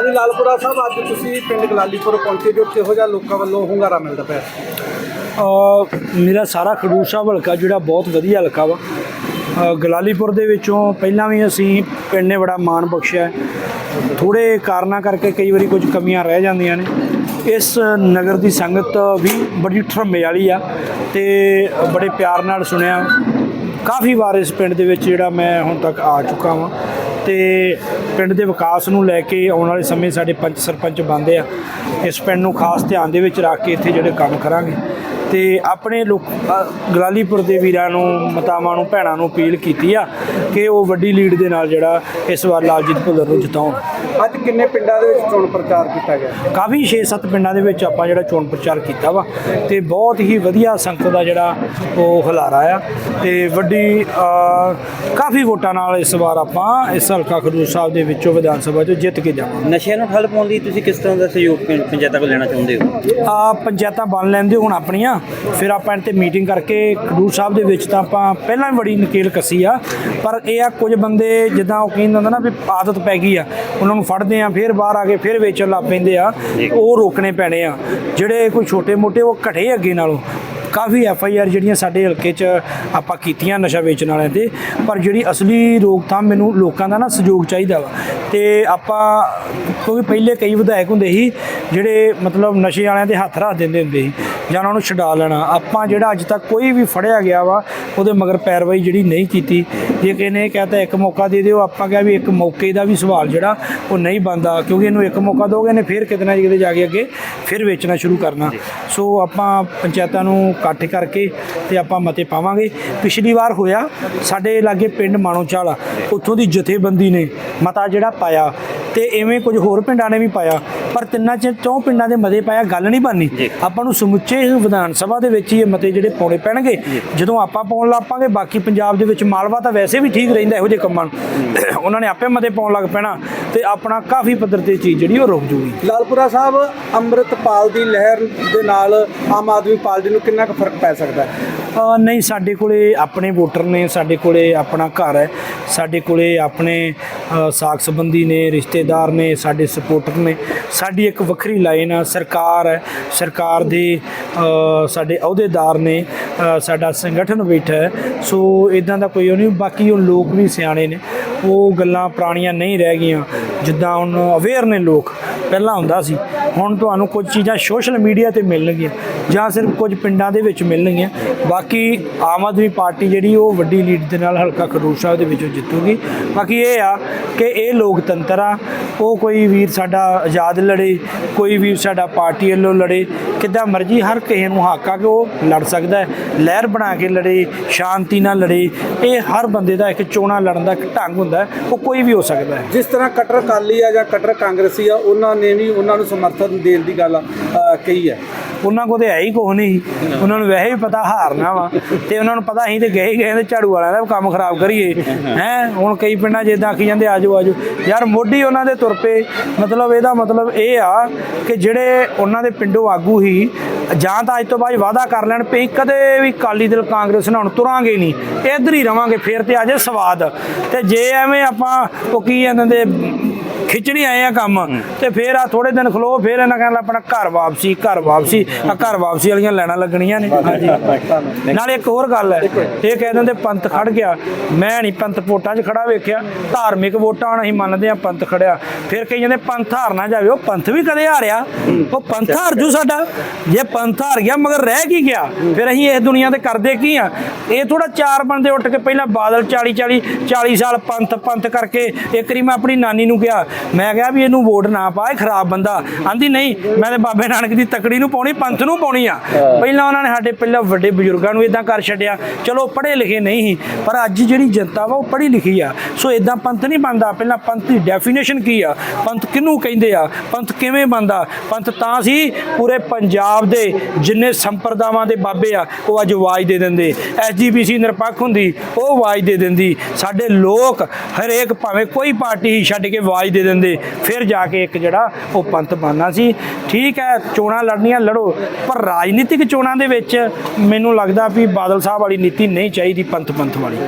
ਹਾਂਜੀ ਲਾਲਪੁਰਾ ਸਾਹਿਬ ਅੱਜ ਤੁਸੀਂ ਪਿੰਡ ਗਲਾਲੀਪੁਰ ਪਹੁੰਚੇ ਜੋ ਕਿਹੋ ਜਿਹਾ ਲੋਕਾਂ ਵੱਲੋਂ ਹੁੰਗਾਰਾ ਮਿਲਦਾ ਪਿਆ? ਅ, ਮੇਰਾ ਸਾਰਾ ਖਡੂਰ ਸਾਹਿਬ ਹਲਕਾ ਜਿਹੜਾ ਬਹੁਤ ਵਧੀਆ ਹਲਕਾ ਵਾ। ਅ, ਗਲਾਲੀਪੁਰ ਦੇ ਵਿੱਚੋਂ ਪਹਿਲਾਂ ਵੀ ਅਸੀਂ ਪਿੰਡ ਨੇ ਬੜਾ ਮਾਣ ਬਖਸ਼ਿਆ ਹੈ। ਥੋੜੇ ਕਾਰਨਾਂ ਕਰਕੇ ਕਈ ਵਾਰੀ ਕੁਝ ਕਮੀਆਂ ਰਹਿ ਜਾਂਦੀਆਂ ਨੇ। ਇਸ ਨਗਰ ਦੀ ਸੰਗਤ ਵੀ ਬੜੀ ਠਰਮੇ ਵਾਲੀ ਆ ਤੇ ਬੜੇ ਪਿਆਰ ਨਾਲ ਸੁਣਿਆ। ਕਾਫੀ ਵਾਰ ਇਸ ਪਿੰਡ ਦੇ ਵਿੱਚ ਜਿਹੜਾ ਮੈਂ ਹੁਣ ਤੱਕ ਆ ਚੁੱਕਾ ਵਾਂ। ਤੇ ਪਿੰਡ ਦੇ ਵਿਕਾਸ ਨੂੰ ਲੈ ਕੇ ਆਉਣ ਵਾਲੇ ਸਮੇਂ ਸਾਡੇ ਪੰਚ ਸਰਪੰਚ ਬੰਦੇ ਆ। ਇਸ ਪਿੰਡ ਨੂੰ ਖਾਸ ਧਿਆਨ ਦੇ ਵਿੱਚ ਰੱਖ ਕੇ ਇੱਥੇ ਜਿਹੜੇ ਕੰਮ ਕਰਾਂਗੇ। ਤੇ ਆਪਣੇ ਲੋਕ ਗਲਾਲੀਪੁਰ ਦੇ ਵੀਰਾਂ ਨੂੰ ਮਤਾਵਾਂ ਨੂੰ ਭੈਣਾਂ ਨੂੰ ਅਪੀਲ ਕੀਤੀ ਆ ਕਿ ਉਹ ਵੱਡੀ ਲੀਡ ਦੇ ਨਾਲ ਜਿਹੜਾ ਇਸ ਵਾਰ ਲਾਲਜੀਤ ਭੁੱਲਰ ਨੂੰ ਜਿਤਾਉਣ। ਅੱਜ ਕਿੰਨੇ ਪਿੰਡਾਂ ਦੇ ਵਿੱਚ ਚੋਣ ਪ੍ਰਚਾਰ ਕੀਤਾ ਗਿਆ? ਕਾਫੀ 6-7 ਪਿੰਡਾਂ ਦੇ ਵਿੱਚ ਆਪਾਂ ਜਿਹੜਾ ਚੋਣ ਪ੍ਰਚਾਰ ਕੀਤਾ ਵਾ ਤੇ ਬਹੁਤ ਹੀ ਵਧੀਆ ਸੰਗਤ ਦਾ ਜਿਹੜਾ ਉਹ ਹਲਾਰਾ ਆ ਤੇ ਵੱਡੀ ਕਾਫੀ ਵੋਟਾਂ ਨਾਲ ਇਸ ਵਾਰ ਆਪਾਂ ਇਸ ਹਲਕਾ ਖਡੂਰ ਸਾਹਿਬ ਦੇ ਵਿੱਚੋਂ ਵਿਧਾਨ ਸਭਾ ਚੋਂ ਜਿੱਤ ਕੇ ਜਾਵਾਂਗੇ। ਨਸ਼ਿਆਂ ਨੂੰ ਠੱਲ ਪਾਉਣ ਲਈ ਤੁਸੀਂ ਕਿਸ ਤਰ੍ਹਾਂ ਦਾ ਸਹਿਯੋਗ ਪੰਚਾਇਤਾਂ ਕੋਲ ਲੈਣਾ ਚਾਹੁੰਦੇ ਹੋ? ਆ ਪੰਚਾਇਤਾਂ ਬਣ ਲੈਂਦੇ ਹੁਣ ਆਪਣੀਆਂ ਫਿਰ ਆਪਾਂ ਇਹਨਾਂ ਤੇ ਮੀਟਿੰਗ ਕਰਕੇ ਖਡੂਰ ਸਾਹਿਬ ਦੇ ਵਿੱਚ ਤਾਂ ਆਪਾਂ ਪਹਿਲਾਂ ਵੀ ਬੜੀ ਨਕੇਲ ਕੱਸੀ ਆ, ਪਰ ਇਹ ਆ ਕੁਝ ਬੰਦੇ ਜਿੱਦਾਂ ਉਹ ਕਹਿੰਦੇ ਹੁੰਦਾ ਨਾ ਵੀ ਆਦਤ ਪੈ ਗਈ ਆ, ਉਹਨਾਂ ਨੂੰ ਫੜਦੇ ਆ, ਫਿਰ ਬਾਹਰ ਆ ਕੇ ਫਿਰ ਵੇਚਣ ਲੱਗ ਪੈਂਦੇ ਆ, ਉਹ ਰੋਕਣੇ ਪੈਣੇ ਆ। ਜਿਹੜੇ ਕੋਈ ਛੋਟੇ ਮੋਟੇ ਉਹ ਘਟੇ ਅੱਗੇ ਨਾਲੋਂ ਕਾਫੀ ਐਫ ਆਈ ਆਰ ਜਿਹੜੀਆਂ ਸਾਡੇ ਹਲਕੇ 'ਚ ਆਪਾਂ ਕੀਤੀਆਂ ਨਸ਼ਾ ਵੇਚਣ ਵਾਲਿਆਂ ਤੇ ਪਰ ਜਿਹੜੀ ਅਸਲੀ ਰੋਕਥਾਮ ਮੈਨੂੰ ਲੋਕਾਂ ਦਾ ਨਾ ਸਹਿਯੋਗ ਚਾਹੀਦਾ ਵਾ। ਤੇ ਆਪਾਂ ਕਿਉਂਕਿ ਪਹਿਲੇ ਕਈ ਵਿਧਾਇਕ ਹੁੰਦੇ ਸੀ ਜਿਹੜੇ ਮਤਲਬ ਨਸ਼ੇ ਵਾਲਿਆਂ ਦੇ ਹੱਥ ਰੱਖ ਦਿੰਦੇ ਹੁੰਦੇ ਸੀ ਜਾਂ ਉਹਨਾਂ ਨੂੰ ਛਡਾ ਲੈਣਾ। ਆਪਾਂ ਜਿਹੜਾ ਅੱਜ ਤੱਕ ਕੋਈ ਵੀ ਫੜਿਆ ਗਿਆ ਵਾ ਉਹਦੇ ਮਗਰ ਪੈਰਵਾਈ ਜਿਹੜੀ ਨਹੀਂ ਕੀਤੀ। ਜੇ ਕਿਸੇ ਨੇ ਕਹਤਾ ਇੱਕ ਮੌਕਾ ਦੇ ਦਿਓ ਆਪਾਂ ਕਿਹਾ ਵੀ ਇੱਕ ਮੌਕੇ ਦਾ ਵੀ ਸਵਾਲ ਜਿਹੜਾ ਉਹ ਨਹੀਂ ਬੰਦਾ ਕਿਉਂਕਿ ਇਹਨੂੰ ਇੱਕ ਮੌਕਾ ਦੋਗੇ ਨੇ ਫਿਰ ਕਿਤੇ ਨਾ ਕਿਤੇ ਜਾ ਕੇ ਅੱਗੇ ਫਿਰ ਵੇਚਣਾ ਸ਼ੁਰੂ ਕਰਨਾ। ਸੋ ਆਪਾਂ ਪੰਚਾਇਤਾਂ ਨੂੰ ਇਕੱਠ ਕਰਕੇ ਤੇ ਆਪਾਂ ਮਤੇ ਪਾਵਾਂਗੇ। ਪਿਛਲੀ ਵਾਰ ਹੋਇਆ ਸਾਡੇ ਲਾਗੇ ਪਿੰਡ ਮਾਣੋਚਾਲ, ਉੱਥੋਂ ਦੀ ਜਥੇਬੰਦੀ ਨੇ ਮਤਾ ਜਿਹੜਾ ਪਾਇਆ। ਤੇ ਐਵੇਂ ਕੁਝ ਹੋਰ ਪਿੰਡਾਂ ਨੇ ਵੀ ਪਾਇਆ ਪਰ ਤਿੰਨਾਂ ਚ ਚੌਂ ਪਿੰਡਾਂ ਦੇ ਮਤੇ ਪਾਇਆ ਗੱਲ ਨਹੀਂ ਬਣਨੀ। ਆਪਾਂ ਨੂੰ ਸਮੁੱਚੇ ਵਿਧਾਨ ਸਭਾ ਦੇ ਵਿੱਚ ਹੀ ਇਹ ਮਤੇ ਜਿਹੜੇ ਪਾਉਣੇ ਪੈਣਗੇ। ਜਦੋਂ ਆਪਾਂ ਪਾਉਣ ਲੱਗ ਪਾਂਗੇ ਬਾਕੀ ਪੰਜਾਬ ਦੇ ਵਿੱਚ ਮਾਲਵਾ ਤਾਂ ਵੈਸੇ ਵੀ ਠੀਕ ਰਹਿੰਦਾ ਇਹੋ ਜਿਹੇ ਕੰਮਾਂ ਨੂੰ। ਉਹਨਾਂ ਨੇ ਆਪੇ ਮਤੇ ਪਾਉਣ ਲੱਗ ਪੈਣਾ ਤੇ ਆਪਣਾ ਕਾਫੀ ਪੱਧਰ ਤੇ ਚੀਜ਼ ਜਿਹੜੀ ਉਹ ਰੁਕ ਜੂਗੀ। ਲਾਲਪੁਰਾ ਸਾਹਿਬ ਅੰਮ੍ਰਿਤਪਾਲ ਦੀ ਲਹਿਰ ਦੇ ਨਾਲ ਆਮ ਆਦਮੀ ਪਾਰਟੀ ਨੂੰ ਕਿੰਨਾ ਕੁ ਫ਼ਰਕ ਪੈ ਸਕਦਾ? ਹੈ ਨਹੀਂ ਸਾਡੇ ਕੋਲੇ ਆਪਣੇ ਵੋਟਰ ਨੇ ਸਾਡੇ ਕੋਲੇ ਆਪਣਾ ਘਰ ਹੈ ਸਾਡੇ ਕੋਲੇ ਆਪਣੇ ਅ, ਸਾਕ ਸੰਬੰਧੀ ਨੇ ਰਿਸ਼ਤੇਦਾਰ ਨੇ ਸਾਡੇ ਸਪੋਰਟਰ ਨੇ ਸਾਡੀ ਇੱਕ ਵੱਖਰੀ ਲਾਈਨ ਆ ਸਰਕਾਰ ਹੈ ਸਰਕਾਰ ਦੇ ਸਾਡੇ ਅਹੁਦੇਦਾਰ ਨੇ ਸਾਡਾ ਸੰਗਠਨ ਬੈਠਾ ਹੈ ਸੋ ਇਦਾਂ ਦਾ ਕੋਈ ਉਹ ਨਹੀਂ ਬਾਕੀ ਉਹ ਲੋਕ ਵੀ ਸਿਆਣੇ ਨੇ ਉਹ ਗੱਲਾਂ ਪੁਰਾਣੀਆਂ ਨਹੀਂ ਰਹਿ ਗਈਆਂ ਜਿੱਦਾਂ ਹੁਣ ਅਵੇਅਰ ਨੇ ਲੋਕ ਪਹਿਲਾਂ ਹੁੰਦਾ ਸੀ। ਹੁਣ ਤੁਹਾਨੂੰ ਕੁਝ ਚੀਜ਼ਾਂ ਸੋਸ਼ਲ ਮੀਡੀਆ ਤੇ ਮਿਲਣਗੀਆਂ ਜਾਂ ਸਿਰਫ ਕੁਝ ਪਿੰਡਾਂ ਦੇ ਵਿੱਚ ਮਿਲਣਗੀਆਂ। ਬਾਕੀ ਆਮ ਆਦਮੀ ਪਾਰਟੀ ਜਿਹੜੀ ਉਹ ਵੱਡੀ ਲੀਡ ਦੇ ਨਾਲ ਹਲਕਾ ਖਡੂਰ ਸਾਹਿਬ ਦੇ ਵਿੱਚੋਂ ਜਿੱਤੂਗੀ। ਬਾਕੀ ਇਹ ਆ ਕਿ ਇਹ ਲੋਕਤੰਤਰ ਆ, ਉਹ ਕੋਈ ਵੀਰ ਸਾਡਾ ਆਜ਼ਾਦ ਲੜੇ, ਕੋਈ ਵੀਰ ਸਾਡਾ ਪਾਰਟੀ ਵੱਲੋਂ ਲੜੇ, ਕਿੱਦਾਂ ਮਰਜ਼ੀ ਹਰ ਕਿਸੇ ਨੂੰ ਹੱਕ ਆ ਕਿ ਉਹ ਲੜ ਸਕਦਾ ਹੈ। ਲਹਿਰ ਬਣਾ ਕੇ ਲੜੇ, ਸ਼ਾਂਤੀ ਨਾਲ ਲੜੇ, ਇਹ ਹਰ ਬੰਦੇ ਦਾ ਇੱਕ ਚੋਣਾਂ ਲੜਨ ਦਾ ਇੱਕ ਢੰਗ ਹੁੰਦਾ ਉਹ ਕੋਈ ਵੀ ਹੋ ਸਕਦਾ ਹੈ। ਜਿਸ ਤਰ੍ਹਾਂ ਕਟਰ ਕਾਲੀ ਆ ਜਾਂ ਕਟਰ ਕਾਂਗਰਸੀ ਆ, ਉਹਨਾਂ ਨੇ ਵੀ ਉਹਨਾਂ ਨੂੰ ਸਮਰਥਨ ਦੇਣ ਦੀ ਗੱਲ ਕਹੀ ਹੈ। ਉਹਨਾਂ ਕੋਲ ਤੇ ਹੈ ਹੀ ਕੁਛ ਨਹੀਂ। ਉਹਨਾਂ ਨੂੰ ਵੈਸੇ ਵੀ ਪਤਾ ਹਾਰਨਾ ਵਾ। ਤੇ ਉਹਨਾਂ ਨੂੰ ਪਤਾ ਅਸੀਂ ਤੇ ਗਏ ਹੀ ਗਏ ਤੇ ਝਾੜੂ ਵਾਲਿਆਂ ਦਾ ਕੰਮ ਖਰਾਬ ਕਰੀਏ। ਹੈ, ਹੁਣ ਕਈ ਪਿੰਡਾਂ ਜਿੱਦਾਂ ਆਖੀ ਜਾਂਦੇ, ਆਜੋ ਆਜੋ। ਯਾਰ ਮੋਢੀ ਉਹਨਾਂ ਦੇ ਤੁਰ ਪਏ। ਮਤਲਬ ਇਹਦਾ ਮਤਲਬ ਇਹ ਆ ਕਿ ਜਿਹੜੇ ਉਹਨਾਂ ਦੇ ਪਿੰਡੋਂ ਆਗੂ ਹੀ ਜਾਂ ਤਾਂ ਅੱਜ ਤੋਂ ਬਾਅਦ ਵਾਅਦਾ ਕਰ ਲੈਣ ਪਈ ਕਦੇ ਵੀ ਕਾਲੀ ਦਲ, ਕਾਂਗਰਸ ਨਾਲ ਹੁਣ ਤੁਰਾਂਗੇ ਨਹੀਂ। ਇੱਧਰ ਹੀ ਰਵਾਂਗੇ, ਫਿਰ ਤੇ ਆਜੇ ਸਵਾਦ। ਤੇ ਜੇ ਐਵੇਂ ਆਪਾਂ ਉਹ ਕੀ ਕਹਿੰਦੇ ਦੇ ਆਏ ਆ ਕੰਮ। ਤੇ ਫੇਰ ਆ ਥੋੜੇ ਦਿਨ ਖਲੋ, ਫੇਰ ਇਹਨਾਂ ਕਹਿੰਦਾ ਆਪਣਾ ਘਰ ਵਾਪਸੀ ਘਰ ਵਾਪਸੀ। ਆ ਘਰ ਵਾਪਸੀ ਵਾਲੀਆਂ ਲੈਣਾ ਲੱਗਣੀਆਂ ਨੇ। ਹਾਂਜੀ। ਨਾਲੇ ਇੱਕ ਹੋਰ ਗੱਲ ਹੈ, ਇਹ ਕਹਿ ਦਿੰਦੇ ਪੰਥ ਖੜ ਗਿਆ। ਮੈਂ ਨਹੀਂ ਪੰਥ ਵੋਟਾਂ 'ਚ ਖੜਾ ਵੇਖਿਆ। ਧਾਰਮਿਕ ਵੋਟਾਂ ਹੁਣ ਅਸੀਂ ਮੰਨਦੇ ਆ ਪੰਥ ਖੜਿਆ। ਫਿਰ ਕਈ ਜਾਂਦੇ ਪੰਥ ਹਾਰ ਨਾ ਜਾਵੇ, ਉਹ ਪੰਥ ਵੀ ਕਦੇ ਹਾਰਿਆ? ਉਹ ਪੰਥ ਹਾਰ ਜੂ ਸਾਡਾ। ਜੇ ਪੰਥ ਹਾਰ ਗਿਆ, ਮਗਰ ਰਹਿ ਕੀ ਗਿਆ? ਫਿਰ ਅਸੀਂ ਇਸ ਦੁਨੀਆ ਤੇ ਕਰਦੇ ਕੀ ਆ ਇਹ ਥੋੜਾ ਚਾਰ ਬੰਦੇ ਉੱਠ ਕੇ ਪਹਿਲਾਂ ਬਾਦਲ 40 40 40 ਸਾਲ ਪੰਥ ਪੰਥ ਕਰਕੇ। ਇੱਕ ਵਾਰੀ ਮੈਂ ਆਪਣੀ ਨਾਨੀ ਨੂੰ ਕਿਹਾ ਮੈਂ ਕਿਹਾ ਵੀ ਇਹਨੂੰ ਵੋਟ ਨਾ ਪਾ ਇਹ ਖਰਾਬ ਬੰਦਾ। ਆਂਦੀ, ਨਹੀਂ, ਮੈਂ ਤੇ ਬਾਬੇ ਨਾਨਕ ਦੀ ਤਕੜੀ ਨੂੰ ਪਾਉਣੀ, ਪੰਥ ਨੂੰ ਪਾਉਣੀ ਆ। ਪਹਿਲਾਂ ਉਹਨਾਂ ਨੇ ਸਾਡੇ ਪਹਿਲਾਂ ਵੱਡੇ ਬਜ਼ੁਰਗਾਂ ਨੂੰ ਇਦਾਂ ਕਰ ਛੱਡਿਆ। ਚਲੋ ਪੜ੍ਹੇ ਲਿਖੇ ਨਹੀਂ ਸੀ, ਪਰ ਅੱਜ ਜਿਹੜੀ ਜਨਤਾ ਵਾ, ਉਹ ਪੜ੍ਹੀ ਲਿਖੀ ਆ। ਸੋ ਇਦਾਂ ਪੰਥ ਨਹੀਂ ਬਣਦਾ। ਪਹਿਲਾਂ ਪੰਥ ਦੀ ਡੈਫੀਨੇਸ਼ਨ ਕੀ ਆ? ਪੰਥ ਕਿਹਨੂੰ ਕਹਿੰਦੇ ਆ? ਪੰਥ ਕਿਵੇਂ ਬਣਦਾ? ਪੰਥ ਤਾਂ ਸੀ ਪੂਰੇ ਪੰਜਾਬ ਦੇ ਜਿੰਨੇ ਸੰਪਰਦਾਵਾਂ ਦੇ ਬਾਬੇ ਆ, ਉਹ ਅੱਜ ਆਵਾਜ਼ ਦੇ ਦਿੰਦੇ। ਐਸਜੀਪੀਸੀ ਨਿਰਪੱਖ ਹੁੰਦੀ, ਉਹ ਆਵਾਜ਼ ਦੇ ਦਿੰਦੀ। ਸਾਡੇ ਲੋਕ ਹਰੇਕ ਭਾਵੇਂ ਕੋਈ ਪਾਰਟੀ ਹੀ ਛੱਡ ਕੇ ਆਵਾਜ਼ ਦੇ ਦਿੰਦੇ। ਫਿਰ ਜਾ ਕੇ ਇੱਕ ਜਿਹੜਾ ਉਹ ਪੰਥ ਬਣਨਾ ਸੀ। ਠੀਕ ਹੈ, ਚੋਣਾਂ ਲੜਨੀਆਂ ਲੜੋ, ਪਰ ਰਾਜਨੀਤਿਕ ਚੋਣਾਂ ਦੇ ਵਿੱਚ ਮੈਨੂੰ ਲੱਗਦਾ ਵੀ ਬਾਦਲ ਸਾਹਿਬ ਵਾਲੀ ਨੀਤੀ ਨਹੀਂ ਚਾਹੀਦੀ ਪੰਥ ਪੰਥ ਵਾਲੀ।